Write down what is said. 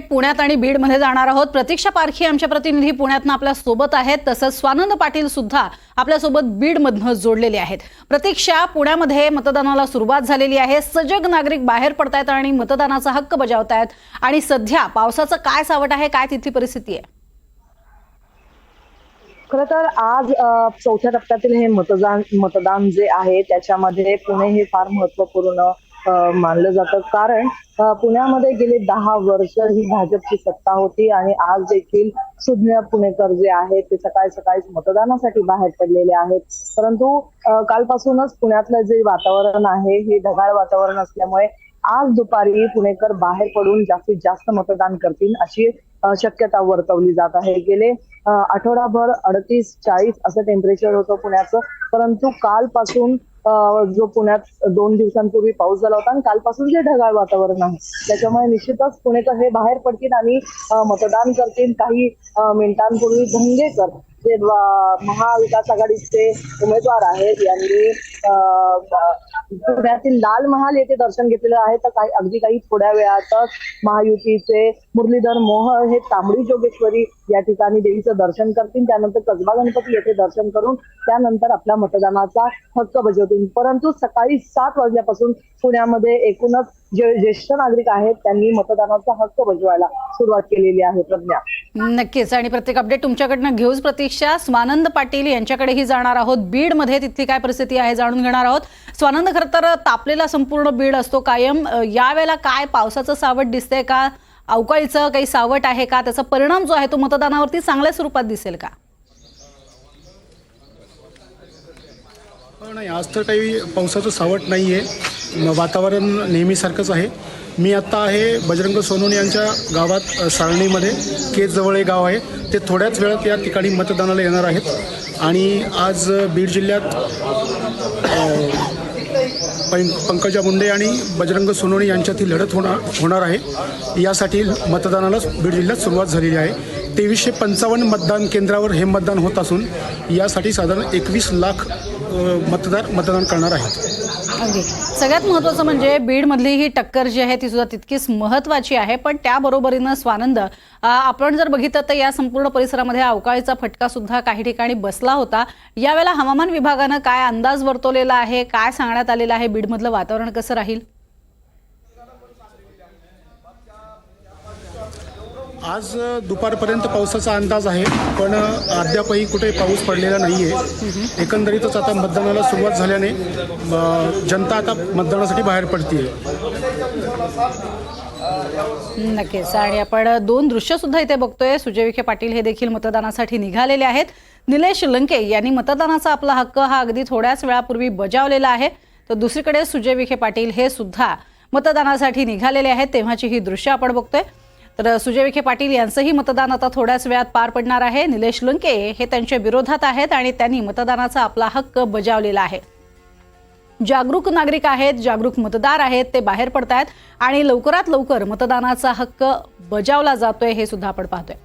पुण्यात आणि बीडमध्ये जाणार आहोत. प्रतीक्षा पारखी आमच्या प्रतिनिधी पुण्यातनं आपल्यासोबत आहेत. तसंच स्वानंद पाटील सुद्धा आपल्यासोबत बीडमधनं जोडलेले आहेत. प्रतीक्षा पुण्यामध्ये मतदानाला सुरुवात झालेली आहे. सजग नागरिक बाहेर पडतायत आणि मतदानाचा हक्क बजावतायत. आणि सध्या पावसाचं काय सावट आहे काय तिथली परिस्थिती आहे? खर तर आज चौथ्या टप्प्यातील हे मतदान मतदान जे आहे त्याच्यामध्ये पुणे हे फार महत्त्वपूर्ण मानलं जातं. कारण पुण्यामध्ये गेले दहा वर्ष ही भाजपची सत्ता होती आणि आज देखील सुज्ञ पुणेकर जे आहेत ते सकाळी सकाळी मतदानासाठी बाहेर पडलेले आहेत. परंतु कालपासूनच पुण्यातलं जे वातावरण आहे हे ढगाळ वातावरण असल्यामुळे आज दुपारी पुणेकर बाहेर पडून जास्तीत जास्त मतदान करतील अशी शक्यता वर्तवली जात आहे. गेले आठवडाभर अडतीस चाळीस असं टेम्परेचर होतं पुण्याचं. परंतु कालपासून जो पुण्यात दोन दिवसांपूर्वी पाऊस झाला होता आणि कालपासून जे ढगाळ वातावरण आहे त्याच्यामुळे निश्चितच पुणेकर हे बाहेर पडतील आणि मतदान करतील. काही मिनिटांपूर्वी धंगेकर जे महाविकास आघाडीचे उमेदवार आहेत यांनी पुण्यातील लाल महाल येथे दर्शन घेतलेलं आहे. तर काही अगदी काही थोड्या वेळातच महायुतीचे मुरलीधर मोहळ हे तांबडी जोगेश्वरी या ठिकाणी देवीचं दर्शन करतील. त्यानंतर कसबा गणपती येथे दर्शन करून त्यानंतर आपल्या मतदानाचा हक्क बजावतील. परंतु सकाळी सात वाजल्यापासून पुण्यामध्ये एकूणच जे ज्येष्ठ नागरिक आहेत त्यांनी मतदानाचा हक्क बजवायला सुरुवात केलेली आहे प्रज्ञा. नक्कीच. आणि प्रत्येक अपडेट तुमच्याकडनं घेऊच प्रतीक्षा. स्वानंद पाटील यांच्याकडेही जाणार आहोत. बीडमध्ये तिथली काय परिस्थिती आहे जाणून घेणार आहोत. स्वानंद खरं तर तापलेला संपूर्ण बीड असतो कायम. यावेळेला काय पावसाचं सावट दिसतंय का? अवकाळीचं काही सावट आहे का? त्याचा परिणाम जो आहे तो मतदानावरती चांगल्या स्वरूपात दिसेल का? नाही आज तर काही पावसाचं सावट नाही आहे वातावरण नेहमीसारखंच आहे. मी आत्ता आहे बजरंग सोनून यांच्या गावात सारणीमध्ये केजजवळ एक गाव आहे. ते थोड्याच वेळात या ठिकाणी मतदानाला येणार आहेत. आणि आज बीड जिल्ह्यात पं पंकजा मुंडे आणि बजरंग सोनवणे यांच्यातील लढत होणार होणार आहे. यासाठी मतदानाला बीड जिल्ह्यात सुरुवात झालेली आहे. तेवीसशे पंचावन्न मतदान केंद्रावर हे मतदान होत असून यासाठी साधारण एकवीस लाख मतदार मतदान करणार आहेत. अगदी. सगळ्यात महत्त्वाचं म्हणजे बीडमधली ही टक्कर जी आहे ती सुद्धा तितकीच महत्त्वाची आहे. पण त्याबरोबरीनं स्वानंद आपण जर बघितलं तर या संपूर्ण परिसरामध्ये अवकाळीचा फटका सुद्धा काही ठिकाणी बसला होता. यावेळेला हवामान विभागानं काय अंदाज वर्तवलेला आहे? काय सांगण्यात आलेलं आहे? बीडमधलं वातावरण कसं राहील? आज दुपारपर्यंत पावसाचा अंदाज आहे पण अद्यापही कुठे पाऊस पडलेला नाही आहे एकंदरीतच आता मतदानाला सुरुवात झाल्याने जनता आता मतदानासाठी बाहेर पडते नक्कीच. आणि आपण दोन दृश्य सुद्धा इथे बघतोय. सुजय विखे पाटील हे देखील मतदानासाठी निघालेले आहेत. निलेश लंके यांनी मतदानाचा आपला हक्क हा अगदी थोड्याच वेळापूर्वी बजावलेला आहे. तर दुसरीकडे सुजय विखे पाटील हे सुद्धा मतदानासाठी निघालेले आहेत. तेव्हाची ही दृश्य आपण बघतोय. तर सुजय विखे पाटील यांचंही मतदान आता थोड्याच वेळात पार पडणार आहे. निलेश लुंके हे त्यांच्या विरोधात आहेत आणि त्यांनी मतदानाचा आपला हक्क बजावलेला आहे. जागरूक नागरिक आहेत जागरूक मतदार आहेत ते बाहेर पडतायत आणि लवकरात लवकर मतदानाचा हक्क बजावला जातोय हे सुद्धा आपण पाहतोय.